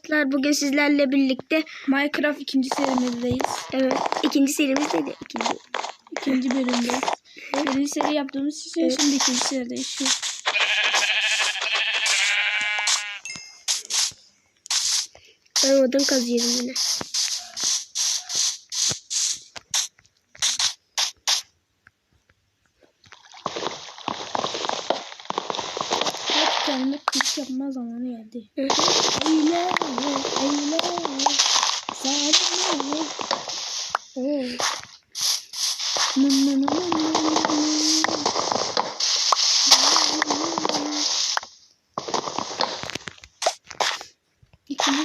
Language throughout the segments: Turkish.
Arkadaşlar bugün sizlerle birlikte Minecraft ikinci serimizdeyiz. evet ikinci serimiz dedi ikinci. İkinci bölümdeyiz. Birinci seri yaptığımız için Evet. şimdi ikinci serideyiz. Şu. Ben odun kazıyorum yine. Hep kendime kılıç yapma zamanı geldi. Hı hı.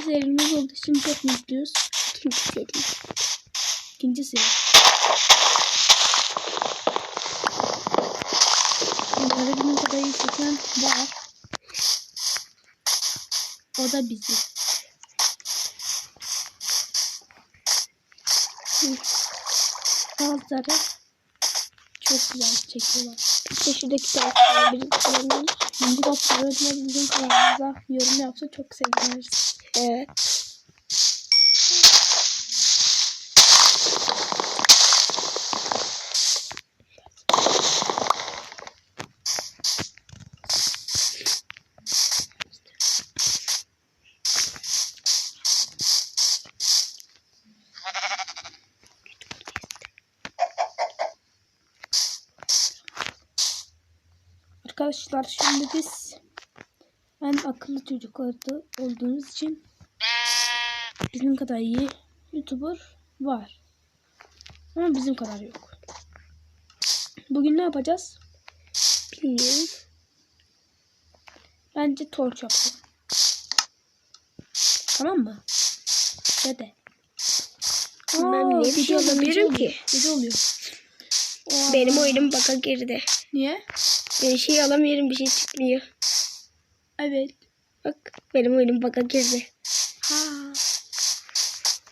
Serimiz olduğu için çok mutluyuz. İkinci seri. İkinci seri. Benim kadar iyi çeken var. O da bizi. Bazıları çok güzel çekiyorlar. İşte şuradaki taraftan bir kullanalım. Birinci kapıları bizim kanalımıza yorum yapsa çok seviniriz. Evet. Arkadaşlar şimdi biz en akıllı çocuk oldu- olduğumuz için bizim kadar iyi YouTuber var. Ama bizim kadar yok. Bugün ne yapacağız? Bilmiyorum. Bence torç yapalım. Tamam mı? Dede. Ben niye bir şey alamıyorum ki? Gece oluyor. Aa, Benim oyunum baka girdi. Niye? Bir şey alamıyorum bir şey çıkmıyor. Evet. Bak benim oyunum baka girdi. Ha.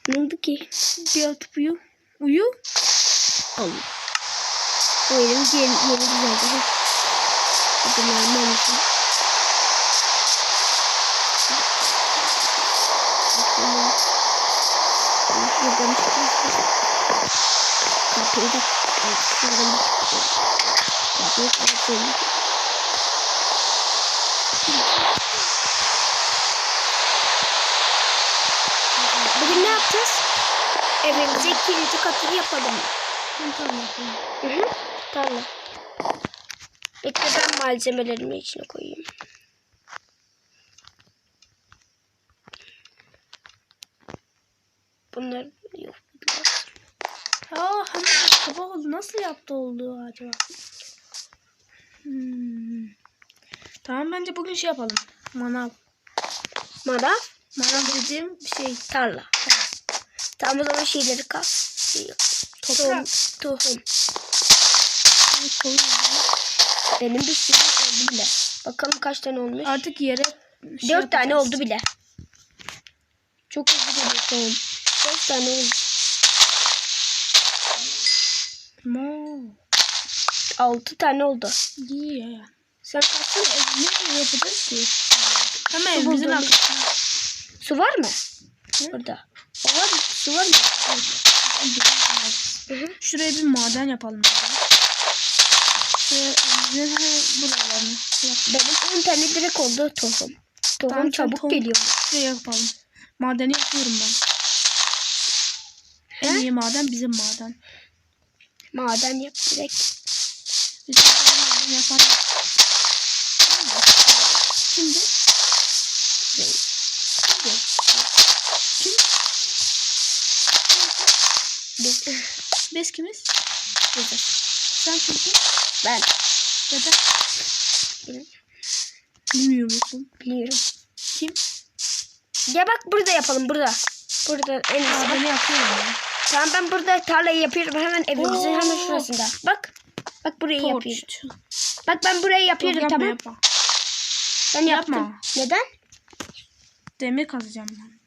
Ne oldu ki? Bir atıp uyu. Uyu. Allah. Oyunum yeni, yeni düzeldi. Hadi normal misin? Buradan çıkıyorsun. Kapıyı da çıkıyorsun. Kapıyı kapatın. Bugün ne yapacağız? Evimize ikinci katını yapalım. Tamam. Hı hı. Tamam. Bekle ben malzemelerimi içine koyayım. Bunlar yok. Aa hani sabah oldu. Nasıl yaptı oldu acaba? Hmm. Tamam bence bugün şey yapalım. Manav. Manav, Manav dediğim şey tarla. Tamam o zaman şeyleri kas. toprak. Tohum. Tohum. Benim bir sürü oldu bile. Bakalım kaç tane olmuş. Artık yere şey Dört tane yapacağız. oldu bile. Çok hızlı geliyor tohum. Dört tane oldu. Mo. Altı tane oldu. İyi ya. Sen kaçsana. Ne yapacağız ki? Su evimizin buldum. arkasına. Su var mı? Hı? Burada. O var mı? Su var mı? Hı hı. Şuraya bir maden yapalım. Şuraya evimizin buralarını. Benim 10 tane direkt oldu tohum. Tohum Tamam, çabuk tohum- geliyor. Şuraya yapalım. Madeni yapıyorum ben. En He? iyi maden bizim maden. Maden yap direkt. Bizim maden. Tamam mı? Şimdi kim? Biz, kimiz? biz. Sen kimsin? Ben Dede. Bilmiyor musun? biliyorum. Kim? Ya bak burada yapalım burada. Burada en iyisi. Madeni yapıyorum ben. Tamam ben burada tarlayı yapıyorum hemen evimizin hemen şurasında. Bak. Bak burayı yapıyorum. Torç. Bak ben burayı Yok, yapıyorum yapma tamam. yapma. Ben yaptım. Yapma. Neden? Demir kazacağım ben.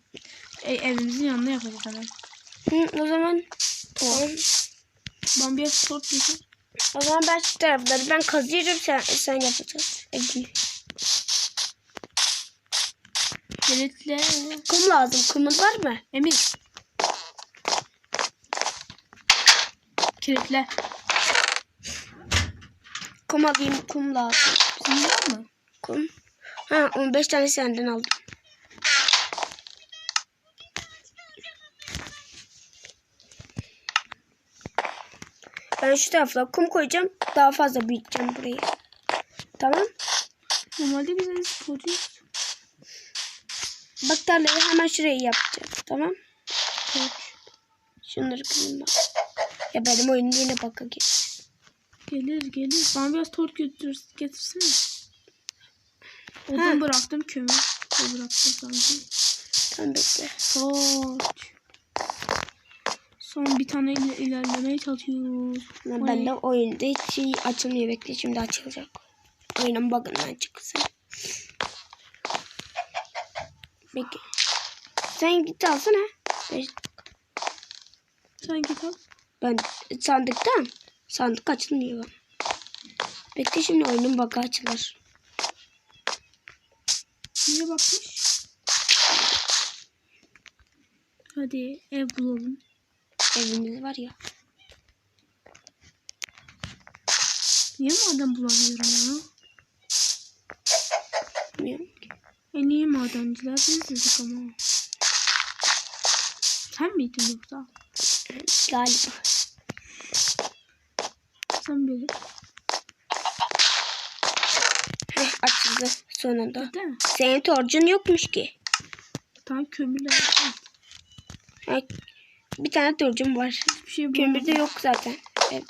E, evimizin yanına yapacağız hemen. Hı, o zaman tamam. Ben bir torç yapayım. O zaman ben şu tarafları ben kazıyorum sen sen yapacaksın. Evini. Kilitle. Kum lazım. Kumun var mı? Emir. Kilitle. Kum alayım. Kum lazım. Senin var mı? Kum. Ha 15 tane senden aldım. Ben şu tarafa kum koyacağım. Daha fazla büyüteceğim burayı. Tamam. Normalde biz en sporcuyuz. Bak tarlayı hemen şuraya yapacağız. Tamam. Şunları kırayım bak. Ya benim oyunum yine baka gir. Gelir gelir. Bana biraz torç götür, getirsene. Odun bıraktım kömür. Bıraktım sanki. Tamam bekle. Torç. Son bir tane ile ilerlemeye çalışıyoruz. Oy. ben de oyunda hiç şey açılmıyor. Bekle şimdi açılacak. Oyunun bug'ından çıksın. Bekle. Sen git alsana. Ben- Sen git al. Ben sandıktan. Sandık açılmıyor. Bekle şimdi oyunun bug'ı açılır. Niye bakmış? Hadi ev bulalım. Evimiz var ya. Niye maden bulamıyorum ya? Bilmiyorum ki. En iyi madenciler biziz ama. Sen miydin yoksa? Galiba. Sen. Heh, açıldı sonunda. Değil mi? Senin torcun yokmuş ki. Tamam kömürler. Ha, bir tane torcum var. Hiçbir şey Kömür de yok zaten. Evet.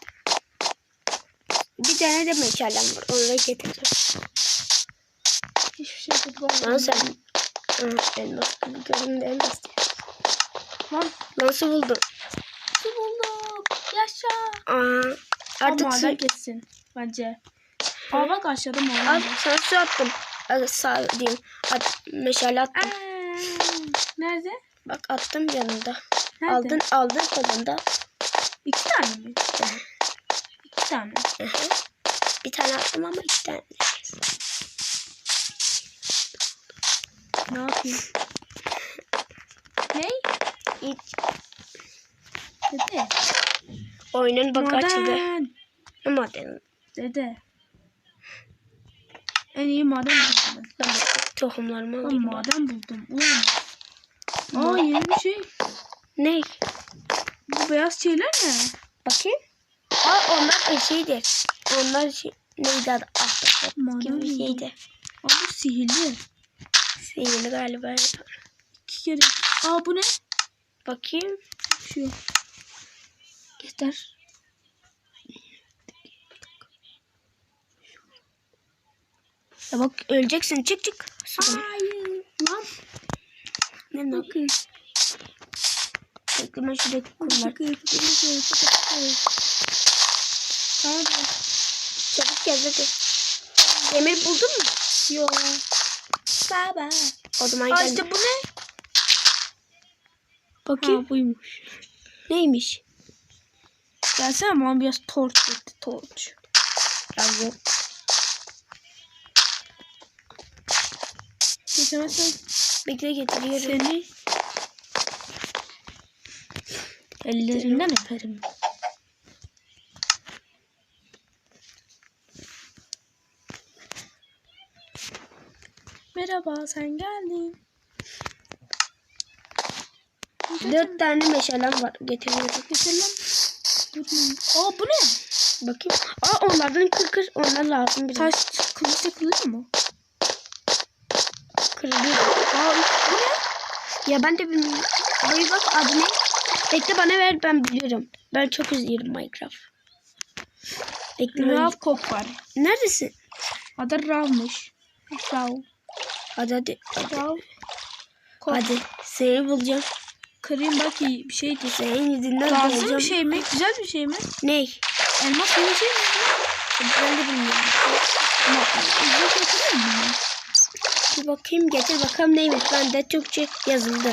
Bir tane de meşalem var. Onu da getireceğim. Hiçbir şey Lan bulamadım. sen... Hı, elmas gibi göründü elmas. Lan Nasıl buldun? su bulduk. Yaşa. Aa, Artık maden su... geçsin bence. Aa bak aşağıda maden Al sana su attım. Sağ diyeyim. At, meşale attım. Aa, Nerede? Bak attım yanında. Nerede? Aldın aldın kolunda. İki tane mi? İki tane. Hı hı. Bir tane attım ama iki tane. Ne yapayım? ne? İlk Dede. oyunun bak açıldı. Maden. Ne maden? Dede. En iyi maden buldum. Ben tohumlarımı Ben alayım. maden buldum. Ulan. Aa yeni bir şey. Ne? Bu beyaz şeyler ne? Bakayım. Aa onlar şeydir. Onlar şey, neydi adı? Ah, Maden gibi bir şeydi. Aa bu sihirli. Sihirli galiba. İki kere. Aa bu ne? Bakayım. Şu. Göster. Ya bak öleceksin. Çık çık. Hayır. Lan. Ne ne? Bakın. Bekle ben şuradaki kumlar. Çabuk gel hadi. Demir buldun mu? Yok. Baba. O zaman gel. işte bu ne? Bakayım. Ha buymuş. Neymiş? Gelsene bana biraz torç getir. Torç. Ya yok. Getirmezsen Bekle getiriyorum. seni ellerinden öperim. Merhaba sen geldin. Dört tane meşalem var. Getiriyorum. Getir lan. Durmayın. Aa bu ne? Bakayım. Aa onlardan kır kır. Onlar lazım. Taş kılıçla kırılır mı? Kırılıyor. Aa bu ne? Ya ben de bilmiyorum. Ay bak adı ne? Bekle bana ver ben biliyorum. Ben çok izliyorum Minecraft. Bekle. Rav kop var. Neredesin? Adı Rav'mış. Rav. Hadi hadi. Hadi. Rav. Kop. hadi. Seni bulacağım. Kırayım bak iyi bir şeydi. Senin yüzünden Lazım bulacağım. bir şey mi? Güzel bir şey mi? Ney? Elmas iyi bir şey mi? Ben de bilmiyorum. Ama güzel getirir mi? Bir bakayım getir bakalım neymiş. Ben de Türkçe yazıldı.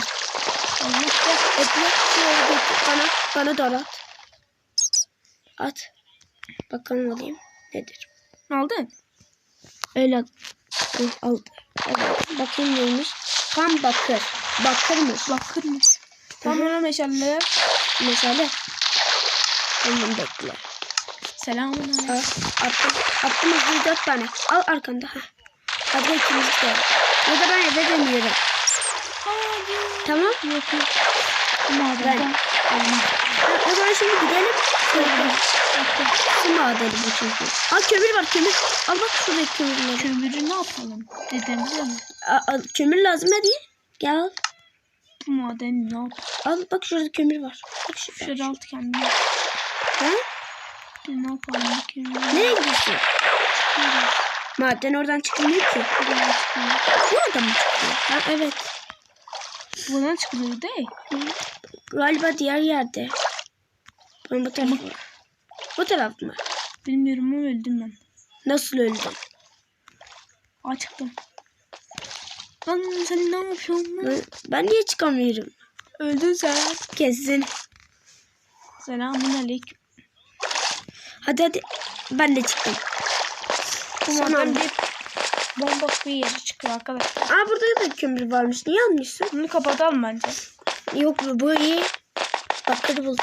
Bana, bana da at. At. Bakalım alayım. Nedir? Ne aldın? Öyle al. Aldı. Evet. Bakayım neymiş. Tam bakır. Bakırmış. Bakır mı? Tamam ona meşaleler. Mesela. Ondan bekle. Selamun aleyküm. Al, attım. Attım hızlı dört tane. Al arkanda. Ha. Hadi ikimiz de. Ya da ben eve dönüyorum. Tamam. Yok yok. Madem o zaman şimdi gidelim. Su madeni bu çünkü. Aa kömür var kömür. Al bak şuradaki kömürleri. Kömürü ne yapalım? Dedemize mi? Al, kömür lazım hadi. Gel al. Bu madeni ne yapalım? Al bak şurada kömür var. Bak şurada. Şöyle alt kendine. Ha? Ne yapalım? bu kömürü? Nereye gidiyorsun? Maden oradan çıkmıyor ki. Buradan. Burada mı çıkıyor? Ha evet. Buradan çıkılıyor değil. Galiba diğer yerde. Ben bu taraf mı? Bu taraf mı? Bilmiyorum ama öldüm ben. Nasıl öldün? Aa çıktım. Lan sen ne yapıyorsun lan? Ben, ben niye çıkamıyorum? Öldün sen. Kesin. Selamun aleyküm. Hadi hadi. Ben de çıktım. Anda. bir bomba bir yere çıkıyor arkadaşlar. Aa burada da kömür varmış. Niye almışsın? Bunu kapatalım bence. Yok bu bu iyi. Bakır bul.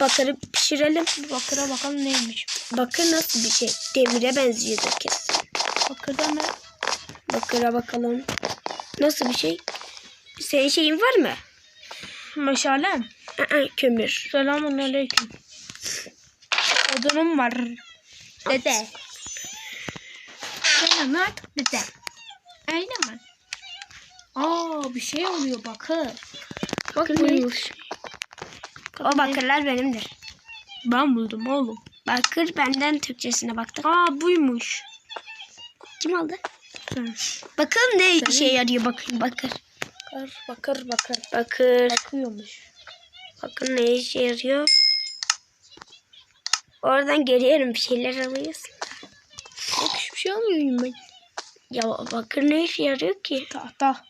Bakırı pişirelim. Bakıra bakalım neymiş. Bakır nasıl bir şey? Demire benziyordur kesin. Bakırda mı? Bakıra bakalım. Nasıl bir şey? Senin şeyin var mı? Meşalem. Aa, kömür. Selamun aleyküm. Odunum var. Dede. Selam artık dede. Öyle mi? Aa bir şey oluyor bakır. Bak Bakır buymuş. O bakırlar benimdir. Ben buldum oğlum. Bakır benden Türkçesine baktık. Aa buymuş. Kim aldı? Sen. Bakalım ne işe yarıyor bakır bakır. Bakır bakır bakır. Bakır. Bakıyormuş. Bakın ne işe yarıyor. Oradan görüyorum bir şeyler alıyorsun. Almıyorum ben. Ya bakır ne işe yarıyor ki? Tahta.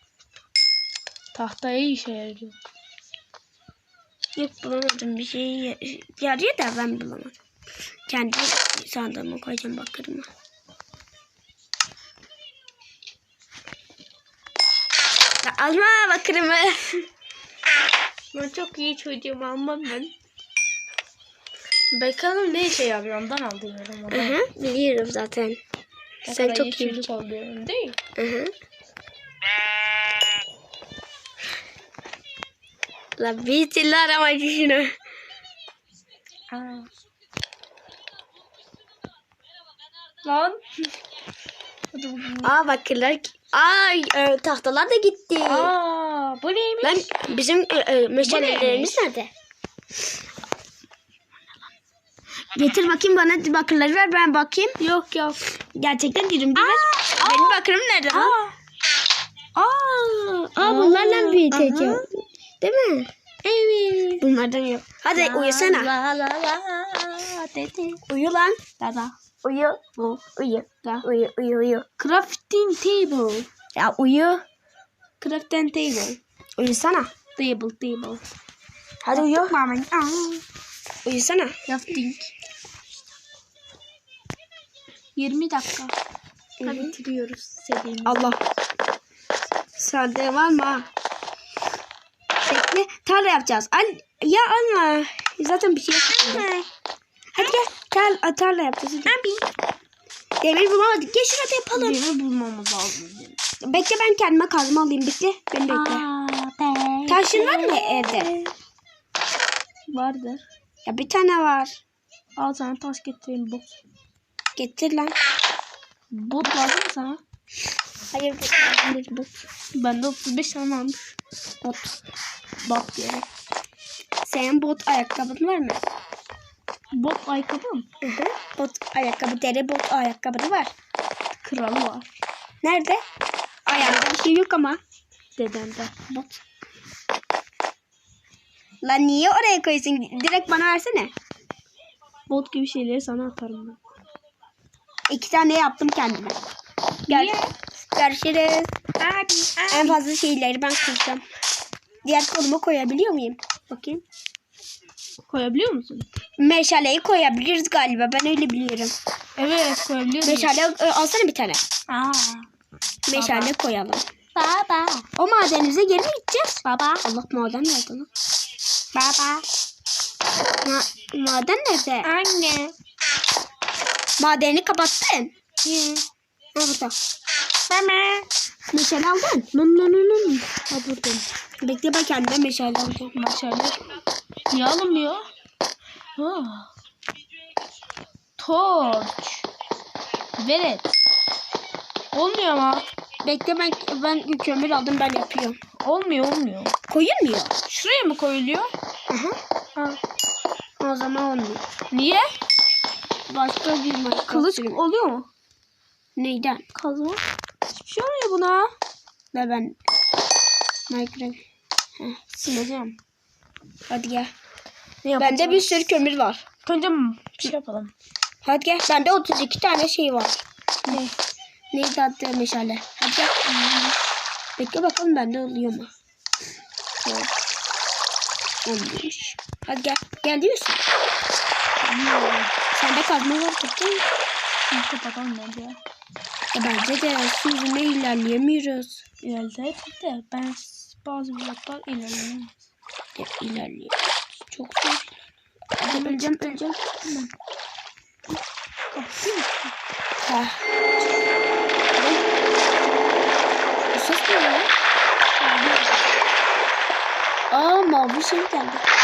Tahtaya işe yarıyor. Yok bulamadım bir şey ya- yarıyor da ben bulamadım. Kendi sandığıma koyacağım bakırımı. Alma bakırımı. Ben çok iyi çocuğum almam ben. Bakalım ne işe yarıyor ondan alıyorum onu. hı, biliyorum zaten. Sen çok iyi. çocuk oluyorum değil. Hı hı. La bitirler arama. Aa. Lan. Aa bakırlar. Aa e, tahtalar da gitti. Aa, bu neymiş? Ben bizim e, e, meşalelerimiz nerede? Getir bakayım bana bakırları ver ben bakayım. Yok yok. Gerçekten diyorum değil mi? Benim bakırım nerede lan? Aa. Aa. Aa bunlarla büyüteceğim. Değil mi? Evet. Bunlardan yok. Hadi uyusana. La la la dedi. Uyu lan. Da da. Uyu. Uyu. Da. Uyu uyu uyu. Crafting table. Ya uyu. Crafting table. Uyusana. Table table. Hadi uyu. Mama. Aa. Uyusana. Crafting. 20 dakika. Hadi bitiriyoruz serimizi. Allah. Sen devam ha. Bekle. Tarla yapacağız. Al, ya alma. Zaten bir şey yok. Hadi gel. Tar tarla yapacağız. Ne yapayım? Demir bulamadık. Gel şurada yapalım. Demir bulmamız lazım. Bekle ben kendime kazma alayım. Bekle. Beni bekle. Taşın var mı evde? Vardır. Ya bir tane var. Al sana taş getireyim bot. Getir lan. Bot lazım sana? Hayır. Hayır bu. Bende 35 tane almış. Bot. Bot diye. Senin bot ayakkabın var mı? Bot ayakkabı mı? Hı hı. Bot ayakkabı. Deri bot ayakkabı var. Kralı var. Nerede? Ayağında bir şey yok ama. Dedemde. Bot. Lan niye oraya koyuyorsun? Direkt bana versene. Bot gibi şeyleri sana atarım ben. İki tane yaptım kendime. Gel. Görüşürüz. En fazla şeyleri ben kıracağım. Diğer koluma koyabiliyor muyum? Bakayım. Koyabiliyor musun? Meşaleyi koyabiliriz galiba. Ben öyle biliyorum. Evet koyabiliyor Meşale e, alsana bir tane. Aa. Meşale koyalım. Baba. O madenimize geri mi gideceğiz? Baba. Allah maden nerede lan? Baba. Ma maden nerede? Anne. Madeni kapattın. Hı. Burada. Mama. Meşale aldın. Nın nın nın nın. Ha burada. Bekle ben kendime meşale alacağım. Başarılı. Niye alınmıyor? Ha. Torch. Velet. Olmuyor ama. Bekle ben ben kömür aldım ben yapıyorum. Olmuyor olmuyor. Koyulmuyor. Şuraya mı koyuluyor? Aha. Ha. O zaman olmuyor. Niye? Başka bir Minecraft Kılıç sürümü. oluyor mu? Neyden? Kazma. Hiçbir şey olmuyor buna. Ve ben Minecraft. Heh, Sileceğim. hadi gel. Ne yapacağız? Bende bir sürü kömür var. Önce bir şey yapalım. Hadi gel. Bende 32 tane şey var. Ne? Neydi adı meşale? Hadi gel. Bekle bakalım bende oluyor mu? Olmuyormuş. Hadi gel. Gel diyorsun. Sende kazma var değil mi? Şimdi kapatalım bence. E bence de su yüzüne ilerleyemiyoruz. İlerledik de ben bazı bloklar ilerleyemem. Ya ilerliyoruz. Çok zor. Hadi öleceğim öleceğim. Tamam. Ha. Bu ses ne ya? Aa mavi şey geldi.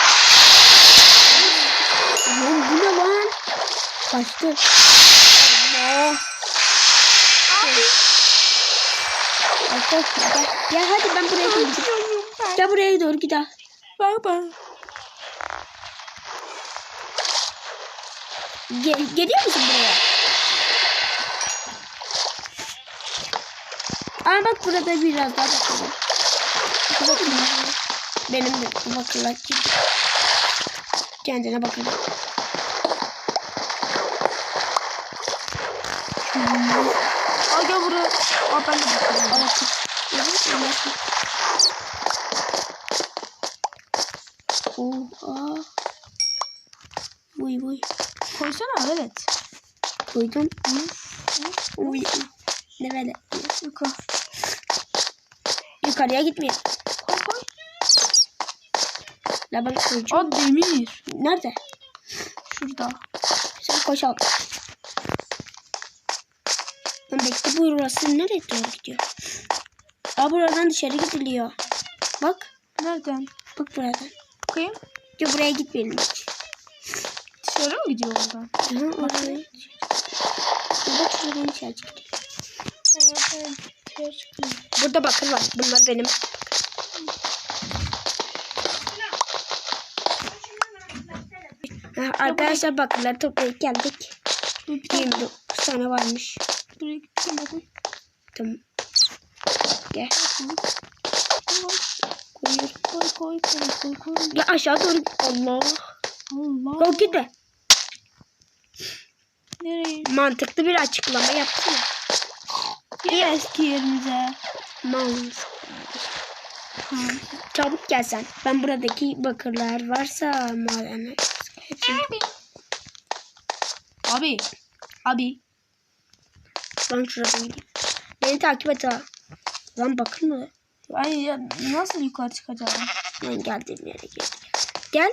Lan bu ne lan? Kaçtı. Allah. Arkadaşlar gel. Gel hadi ben buraya doğru gidiyorum. Gel buraya doğru gidelim. Baba. Gel, geliyor musun buraya? Aa bak burada biraz daha bakalım. Bakın. Benim de gibi. Kendine bakın. Aa gel buraya. Aa ben de bakıyorum. Oha. Uy uy. Koysana evet. Koydum. Uy. Ne böyle? Yukarı. Yukarıya gitmiyor. Koy koy. La ben koyacağım. Aa demir. Nerede? Şurada. Sen koş al. Lan bekle bu burası nereye doğru gidiyor? Aa buradan dışarı gidiliyor. Bak. Nereden? Bak buradan. Bakayım. Yo buraya gitmeyelim hiç. Dışarı mı gidiyor oradan? Hı, oraya. Ya bak şuradan dışarı gidiyor. Burada bakır var. Bunlar benim. Arkadaşlar bakırları toplayıp geldik. Dur bir dakika. 29 tane varmış. Buraya gideceğim bakayım. Tamam. Gel. Koy koy koy koy koy koy. Ya aşağı doğru. Allah. Allah. Yok gitme. Nereye? Mantıklı bir açıklama yapsana. Yine eski yerimize. Mantıklı. Ha. Çabuk gelsen. Ben buradaki bakırlar varsa hepsini Abi. Abi. Abi. Ben şurada gideyim. Beni takip et ha. Lan bakır mı? Ay ya nasıl yukarı çıkacağım? Ben geldiğim yere gel. Gel.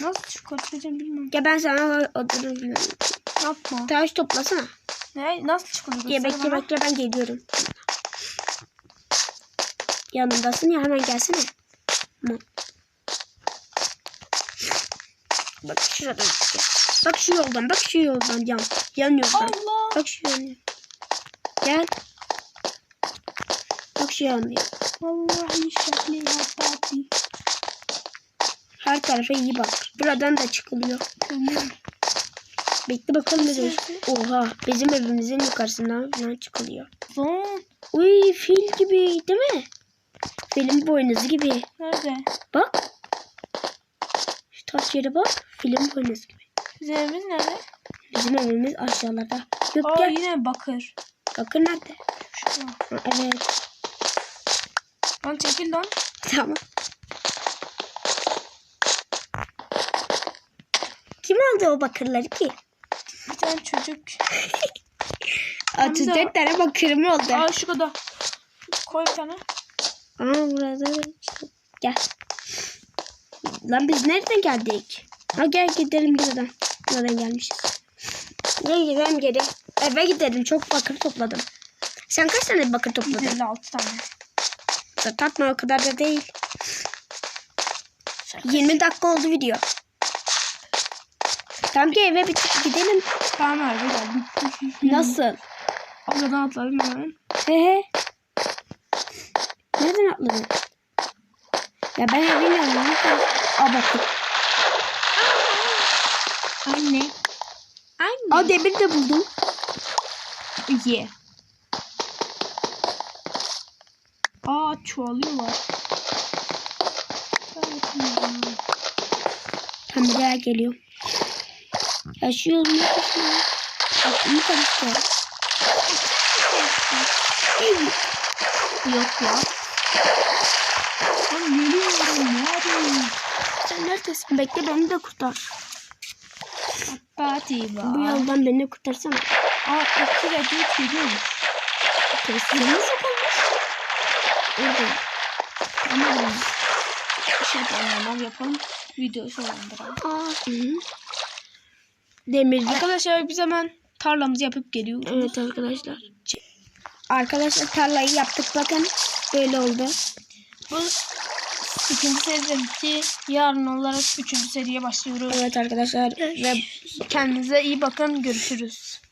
Nasıl yukarı çıkacağım bilmiyorum. Gel ben sana adını biliyorum. Yapma. Taş toplasana. Ne? Nasıl çıkılıyor? Göster bekle bana. bekle ben geliyorum. Yanındasın ya hemen gelsene. Tamam. Bak şuradan. Bak şu yoldan bak şu yoldan yan. Yan yoldan. Allah. Bak şu yoldan. Gel. Bak şu yoldan. Vallahi şekli habbati. Her tarafa iyi bak. Buradan da çıkılıyor. Bekle bakalım ne diyor. Oha bizim evimizin yukarısından falan çıkılıyor. Son. Uy fil gibi değil mi? Filin boynuzu gibi. Nerede? Bak. Şu taş yere bak. Film boynuzu gibi. Bizim evimiz nerede? Bizim evimiz aşağılarda. Yok Aa gel. yine bakır. Bakın nerede? Ha, evet. Lan çekil lan. Tamam. Kim aldı o bakırları ki? Bir tane çocuk. 34 tane bakırım oldu. Aa şu kadar. Koy bir tane. Aa burada da gel. Lan biz nereden geldik? Ha gel gidelim buradan. Buradan gelmişiz. Ne gidelim geri. Eve gidelim. Çok bakır topladım. Sen kaç tane bakır topladın? 156 tane. Tatma o kadar da değil. 20 dakika oldu video. Tamam ki eve bir gidelim. Tamam abi geldim. Nasıl? Oradan atladım hemen. He he. Nereden atladın? Ya ben ya bilmiyorum. Aa bakın. Anne. Anne. Aa demir de buldum. Ye. Aa çoğalıyorlar. Tam bir daha geliyor. Ya şu yol ne kısmı? Aklımı karıştı. Yok ya. Ben geliyorum. Neredeyim? Sen neredesin? Bekle beni de kurtar. Patiba. Bu yoldan beni kurtarsana. Aa iki de dört geliyor. Kesin. Nasıl olmuş? Orada. Ama bir şey normal yapalım. Videoyu sonlandıralım. Aa. Hı -hı. Demirde. Arkadaşlar biz hemen tarlamızı yapıp geliyoruz. Evet arkadaşlar. Arkadaşlar tarlayı yaptık bakın. Böyle oldu. Bu ikinci seriden bitti. Yarın olarak üçüncü seriye başlıyoruz. Evet arkadaşlar. Ve Kendinize iyi bakın. Görüşürüz.